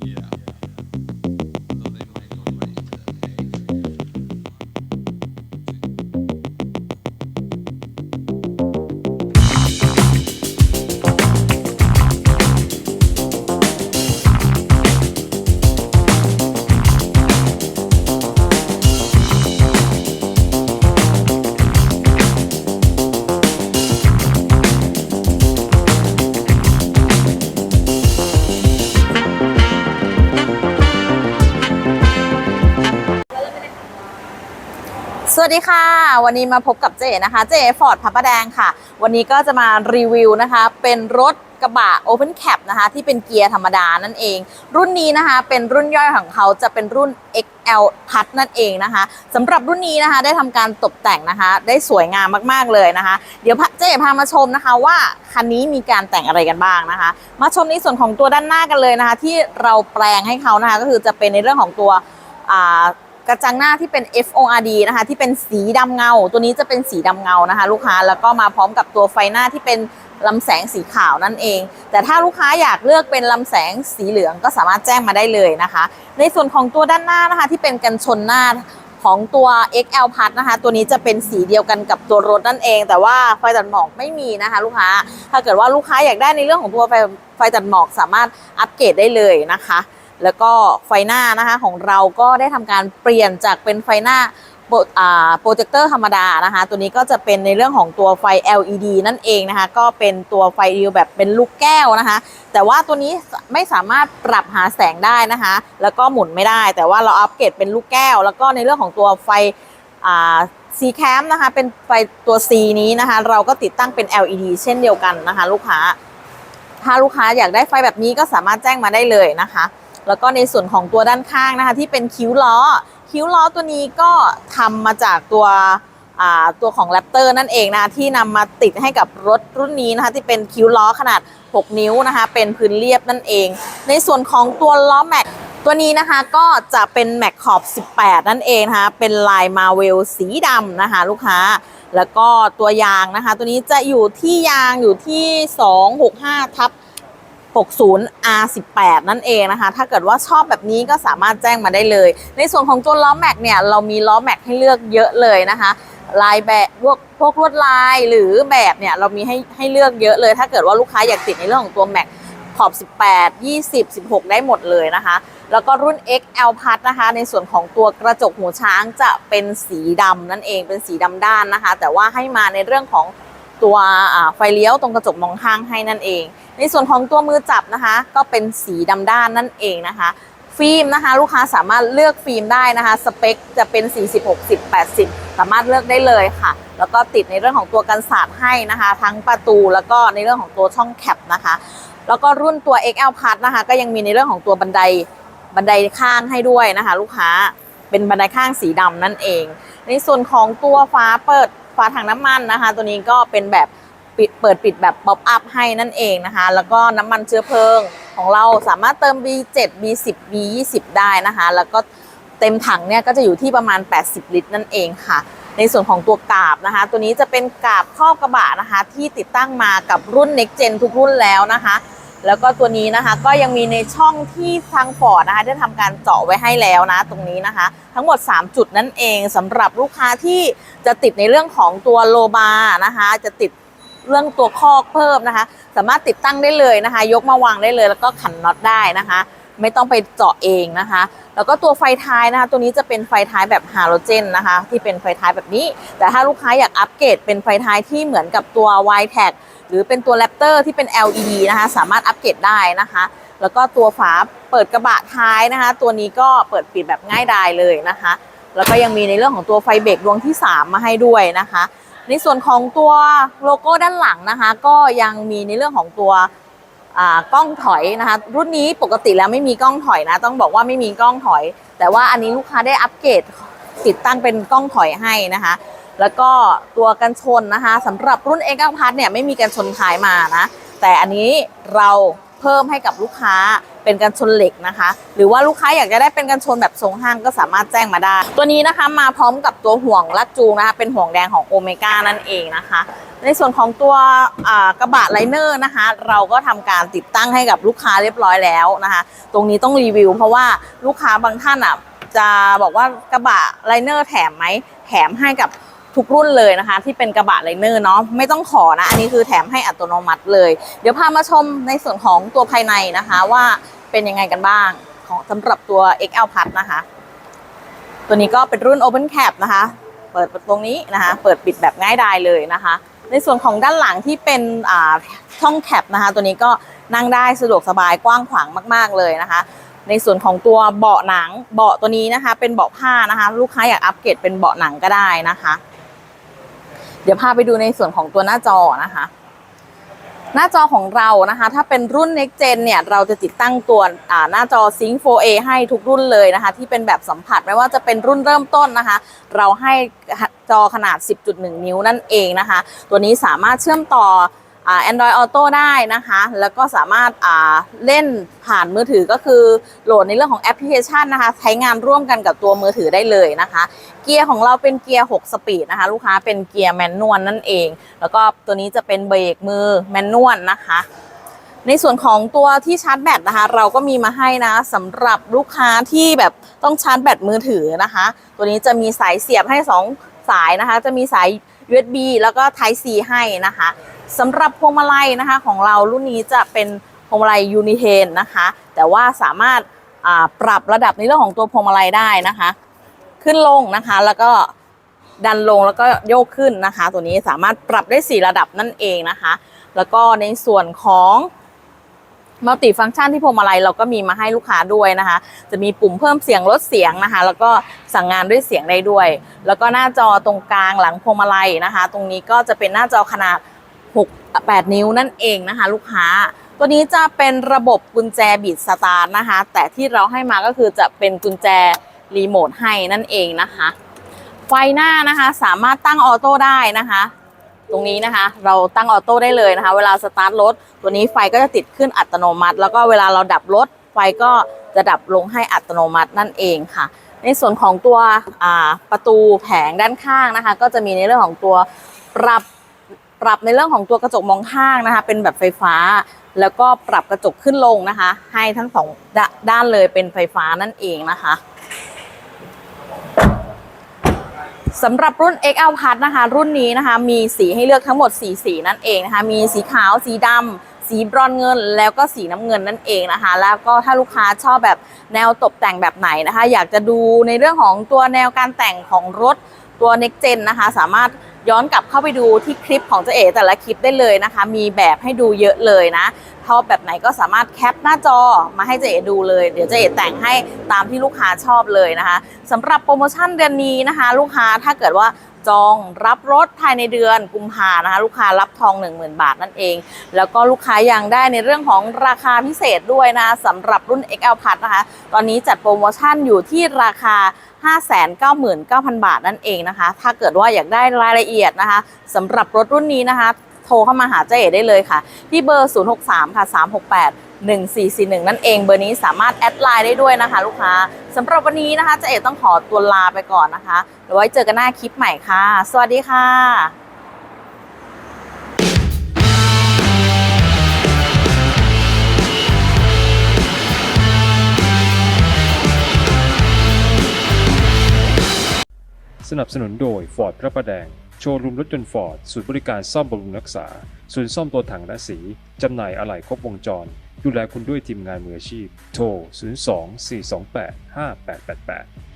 ส วัสดีค่ะ วันนี้มาพบกับเจนะคะเจฟอร์ดพับประแดงค่ะ วันนี้ก็จะมารีวิวนะคะ เป็นรถกระบะ Open Cap นะคะ ที่เป็นเกียร์ธรรมดานั่นเอง รุ่นนี้นะคะเป็นรุ่นย่อยของเขาจะเป็นรุ่น XL พัดนั่นเองนะคะสำหรับรุ่นนี้นะคะได้ทำการตกแต่งนะคะ ได้สวยงามมากๆเลยนะคะ เดี๋ยวเจ๊พามาชมนะคะว่าคันนี้มีการแต่งอะไรกันบ้างนะคะ มาชมในส่วนของตัวด้านหน้ากันเลยนะคะ ที่เราแปลงให้เขานะคะก็คือจะเป็นในเรื่องของตัวอ่า กระจังหน้าที่เป็น FORD นะคะ ที่เป็นสีดำเงา ตัวนี้จะเป็นสีดำเงานะคะ ลูกค้าแล้วก็มาพร้อมกับตัวไฟหน้าที่เป็นลำแสงสีขาวนั่นเอง แต่ถ้าลูกค้าอยากเลือกเป็นลำแสงสีเหลืองก็สามารถแจ้งมาได้เลยนะคะ ในส่วนของตัวด้านหน้านะคะ ที่เป็นกันชนหน้าของตัว XL พัดนะคะ ตัวนี้จะเป็นสีเดียวกันกับตัวรถนั่นเอง แต่ว่าไฟตัดหมอกไม่มีนะคะ ลูกค้า ถ้าเกิดว่าลูกค้าอยากได้ในเรื่องของตัวไฟไฟตัดหมอกสามารถอัปเกรดได้เลยนะคะ แล้วก็ไฟหน้านะคะของเราก็ได้ทำการเปลี่ยนจากเป็นไฟหน้าโปรเจคเตอร์ธรรมดานะคะ ตัวนี้ก็จะเป็นในเรื่องของตัวไฟ LED นั่นเองนะคะ ก็เป็นตัวไฟเดียวแบบเป็นลูกแก้วนะคะ แต่ว่าตัวนี้ไม่สามารถปรับหาแสงได้นะคะ แล้วก็หมุนไม่ได้ แต่ว่าเราอัปเกรดเป็นลูกแก้ว แล้วก็ในเรื่องของตัวไฟอ่า C cam นะคะ เป็นไฟตัว C นี้นะคะ เราก็ติดตั้งเป็น LED เช่นเดียวกันนะคะ ลูกค้า ถ้าลูกค้าอยากได้ไฟแบบนี้ก็สามารถแจ้งมาได้เลยนะคะ แล้วก็ในส่วนของตัวด้านข้างนะคะ ที่เป็นคิ้วล้อ คิ้วล้อตัวนี้ก็ทำมาจากตัวตัวของแรปเตอร์นั่นเองนะคะที่นำมาติดให้กับรถรุ่นนี้นะคะที่เป็นคิ้วล้อขนาด 6 นิ้วนะคะเป็นพื้นเรียบนั่นเอง ในส่วนของตัวล้อแม็กตัวนี้นะคะก็จะเป็นแม็กขอบ 18 นั่นเองนะคะเป็นลายมาเวลสีดำนะคะลูกค้า แล้วก็ตัวยางนะคะ ตัวนี้จะอยู่ที่ยางอยู่ที่ 265 ทับ 60 R18 นั่นเองนะคะ ถ้าเกิดว่าชอบแบบนี้ก็สามารถแจ้งมาได้เลย ในส่วนของตัวล้อแม็กเนี่ย เรามีล้อแม็กให้เลือกเยอะเลยนะคะ ลายแบบพวกพวกลวดลายหรือแบบเนี่ย เรามีให้ให้เลือกเยอะเลย ถ้าเกิดว่าลูกค้าอยากติดในเรื่องของตัวแม็กขอบ 18 20 16 ได้หมดเลยนะคะ แล้วก็รุ่น XL พัดนะคะ ในส่วนของตัวกระจกหูช้างจะเป็นสีดำนั่นเองเป็นสีดำด้านนะคะ แต่ว่าให้มาในเรื่องของ ตัวไฟเลี้ยวตรงกระจกมองข้างให้นั่นเอง ในส่วนของตัวมือจับนะคะ ก็เป็นสีดำด้านนั่นเองนะคะ ฟิล์มนะคะ ลูกค้าสามารถเลือกฟิล์มได้นะคะ สเปคจะเป็น 40 60 80 สามารถเลือกได้เลยค่ะ แล้วก็ติดในเรื่องของตัวกันศาสตร์ให้นะคะ ทั้งประตูแล้วก็ในเรื่องของตัวช่องแคปนะคะ แล้วก็รุ่นตัว XL Plus นะคะ ก็ยังมีในเรื่องของตัวบันไดบันไดข้างให้ด้วยนะคะ ลูกค้าเป็นบันไดข้างสีดำนั่นเอง ในส่วนของตัวฟ้าเปิด ฝาถังน้ำมันนะคะ ตัวนี้ก็เป็นแบบปิดเปิดปิดแบบป๊อปอัพให้นั่นเองนะคะ แล้วก็น้ำมันเชื้อเพลิงของเราสามารถเติม B7 B10 B20 ได้นะคะ แล้วก็เต็มถังเนี่ยก็จะอยู่ที่ประมาณ 80 ลิตร นั่นเองค่ะ ในส่วนของตัวกาบนะคะ ตัวนี้จะเป็นกาบครอบกระบะนะคะ ที่ติดตั้งมากับรุ่น Next Gen ทุกรุ่นแล้วนะคะ แล้วก็ตัวนี้นะคะก็ยังมีในช่องที่ทางฟอร์ดนะคะได้ทำการเจาะไว้ให้แล้วนะ ตรงนี้นะคะ ทั้งหมด 3 จุดนั่นเองสำหรับลูกค้าที่จะติดในเรื่องของตัวโลบานะคะ จะติดเรื่องตัวคอกเพิ่มนะคะ สามารถติดตั้งได้เลยนะคะ ยกมาวางได้เลย แล้วก็ขันน็อตได้นะคะ ไม่ต้องไปเจาะเองนะคะ แล้วก็ตัวไฟท้ายนะคะ ตัวนี้จะเป็นไฟท้ายแบบฮาโลเจนนะคะ ที่เป็นไฟท้ายแบบนี้ แต่ถ้าลูกค้าอยากอัปเกรดเป็นไฟท้ายที่เหมือนกับตัว y t a g หรือเป็นตัวแรปเตอร์ที่เป็น LED นะคะ สามารถอัปเกรดได้นะคะ แล้วก็ตัวฝาเปิดกระบะท้ายนะคะ ตัวนี้ก็เปิดปิดแบบง่ายดายเลยนะคะ แล้วก็ยังมีในเรื่องของตัวไฟเบรกดวงที่ 3 มาให้ด้วยนะคะ ในส่วนของตัวโลโก้ด้านหลังนะคะ ก็ยังมีในเรื่องของตัวกล้องถอยนะคะ รุ่นนี้ปกติแล้วไม่มีกล้องถอยนะ ต้องบอกว่าไม่มีกล้องถอย แต่ว่าอันนี้ลูกค้าได้อัปเกรดติดตั้งเป็นกล้องถอยให้นะคะ แล้วก็ตัวกันชนนะคะสำหรับรุ่น X 9 p a s เนี่ยไม่มีกันชนท้ายมานะแต่อันนี้เราเพิ่มให้กับลูกค้าเป็นกันชนเหล็กนะคะ หรือว่าลูกค้าอยากจะได้เป็นกันชนแบบทรงห้างก็สามารถแจ้งมาได้ ตัวนี้นะคะมาพร้อมกับตัวห่วงลัดจูงนะคะเป็นห่วงแดงของโอเมก้านั่นเองนะคะ ในส่วนของตัวกระบะไลเนอร์นะคะ เราก็ทำการติดตั้งให้กับลูกค้าเรียบร้อยแล้วนะคะ ตรงนี้ต้องรีวิว เพราะว่าลูกค้าบางท่านอะจะบอกว่ากระบะไลเนอร์แถมไหมแถมให้กับ ทุกรุ่นเลยนะคะ ที่เป็นกระบะไลเนอร์เนาะไม่ต้องขอนะ อันนี้คือแถมให้อัตโนมัติเลย เดี๋ยวพามาชมในส่วนของตัวภายในนะคะ ว่าเป็นยังไงกันบ้าง ของสำหรับตัว XL Plus นะคะ ตัวนี้ก็เป็นรุ่น Open Cap นะคะ เปิดตรงนี้นะคะ เปิดปิดแบบง่ายดายเลยนะคะ ในส่วนของด้านหลังที่เป็นช่องแคปนะคะ ตัวนี้ก็นั่งได้สะดวกสบายกว้างขวางมาก ๆเลยนะคะในส่วนของตัวเบาะหนังเบาะตัวนี้นะคะ เป็นเบาะผ้านะคะ ลูกค้าอยากอัปเกรดเป็นเบาะหนังก็ได้นะคะ เดี๋ยวพาไปดูในส่วนของตัวหน้าจอนะคะ หน้าจอของเรานะคะ ถ้าเป็นรุ่น Next Gen เนี่ย เราจะติดตั้งตัวหน้าจอ Sync 4A ให้ทุกรุ่นเลยนะคะ ที่เป็นแบบสัมผัสไม่ว่าจะเป็นรุ่นเริ่มต้นนะคะ เราให้จอขนาด 10.1 นิ้วนั่นเองนะคะ ตัวนี้สามารถเชื่อมต่อ Android Auto ได้นะคะ แล้วก็สามารถเล่นผ่านมือถือก็คือโหลดในเรื่องของแอปพลิเคชันนะคะ ใช้งานร่วมกันกับตัวมือถือได้เลยนะคะ เกียร์ของเราเป็นเกียร์ 6 สปีดนะคะ ลูกค้าเป็นเกียร์แมนนวลนั่นเอง แล้วก็ตัวนี้จะเป็นเบรกมือแมนนวลนะคะในส่วนของตัวที่ชาร์จแบตนะคะ เราก็มีมาให้นะสำหรับลูกค้าที่แบบต้องชาร์จแบตมือถือนะคะ ตัวนี้จะมีสายเสียบให้ 2 สายนะคะ จะมีสาย USB แล้วก็ Type C ให้นะคะสำหรับพวงมาลัยนะคะของเรารุ่นนี้จะเป็นพวงมาลัยยูนิเทนนะคะ แต่ว่าสามารถปรับระดับในเรื่องของตัวพวงมาลัยได้นะคะ ขึ้นลงนะคะแล้วก็ดันลงแล้วก็โยกขึ้นนะคะ ตัวนี้สามารถปรับได้ 4 ระดับนั่นเองนะคะ แล้วก็ในส่วนของ มัลติฟังก์ชันที่พวงมาลัยเราก็มีมาให้ลูกค้าด้วยนะคะ จะมีปุ่มเพิ่มเสียงลดเสียงนะคะ แล้วก็สั่งงานด้วยเสียงได้ด้วย แล้วก็หน้าจอตรงกลางหลังพวงมาลัยนะคะ ตรงนี้ก็จะเป็นหน้าจอขนาด 6 8 นิ้วนั่นเองนะคะ ลูกค้า ตัวนี้จะเป็นระบบกุญแจบิดสตาร์นะคะ แต่ที่เราให้มาก็คือจะเป็นกุญแจรีโมทให้นั่นเองนะคะ ไฟหน้านะคะสามารถตั้งออโต้ได้นะคะ ตรงนี้นะคะ เราตั้งออโต้ได้เลยนะคะ เวลาสตาร์ทรถตัวนี้ไฟก็จะติดขึ้นอัตโนมัติ แล้วก็เวลาเราดับรถไฟก็จะดับลงให้อัตโนมัตินั่นเองค่ะ ในส่วนของตัวประตูแผงด้านข้างนะคะ ก็จะมีในเรื่องของตัวปรับปรับในเรื่องของตัวกระจกมองข้างนะคะ เป็นแบบไฟฟ้า แล้วก็ปรับกระจกขึ้นลงนะคะ ให้ทั้งสองด้านเลยเป็นไฟฟ้านั่นเองนะคะ สำหรับรุ่น XL Plus นะคะ รุ่นนี้นะคะ มีสีให้เลือกทั้งหมด 4 สีนั่นเองนะคะ มีสีขาว สีดำ สีบรอนเงิน แล้วก็สีน้ำเงินนั่นเองนะคะ แล้วก็ถ้าลูกค้าชอบแบบแนวตกแต่งแบบไหนนะคะ อยากจะดูในเรื่องของตัวแนวการแต่งของรถ ตัว Next Gen นะคะ สามารถย้อนกลับเข้าไปดูที่คลิปของเจ๊เอ๋แต่ละคลิปได้เลยนะคะ มีแบบให้ดูเยอะเลยนะชอบแบบไหนก็สามารถแคปหน้าจอมาให้เจ๊เอ๋ดูเลย เดี๋ยวเจ๊เอ๋แต่งให้ตามที่ลูกค้าชอบเลยนะคะสำหรับโปรโมชั่นเดือนนี้นะคะ ลูกค้าถ้าเกิดว่า จองรับรถภายในเดือนกุมภานะคะ ลูกค้ารับทอง 10,000 บาทนั่นเอง แล้วก็ลูกค้ายังได้ในเรื่องของราคาพิเศษด้วยนะสำหรับรุ่น XL Plus นะคะ ตอนนี้จัดโปรโมชั่นอยู่ที่ราคา 599,000 บาทนั่นเองนะคะ ถ้าเกิดว่าอยากได้รายละเอียดนะคะสำหรับรถรุ่นนี้นะคะ โทรเข้ามาหาเจ๊เอ๋ได้เลยค่ะ ที่เบอร์ 063 ค่ะ 368 1441 นั่นเองเบอร์นี้สามารถแอดไลน์ได้ด้วยนะคะ ลูกค้าสำหรับวันนี้นะคะจ๊เอ๋ต้องขอตัวลาไปก่อนนะคะแล้วไว้เจอกันหน้าคลิปใหม่ค่ะ สวัสดีค่ะสนับสนุนโดย Ford พระประแดง โชว์รูมรถยนต์ฟอร์ดศูนย์บริการซ่อมบำรุงรักษา ศูนย์ซ่อมตัวถังและสี จำหน่ายอะไหล่ครบวงจร ดูแลคุณด้วยทีมงานมืออาชีพ โทร 02 428 5888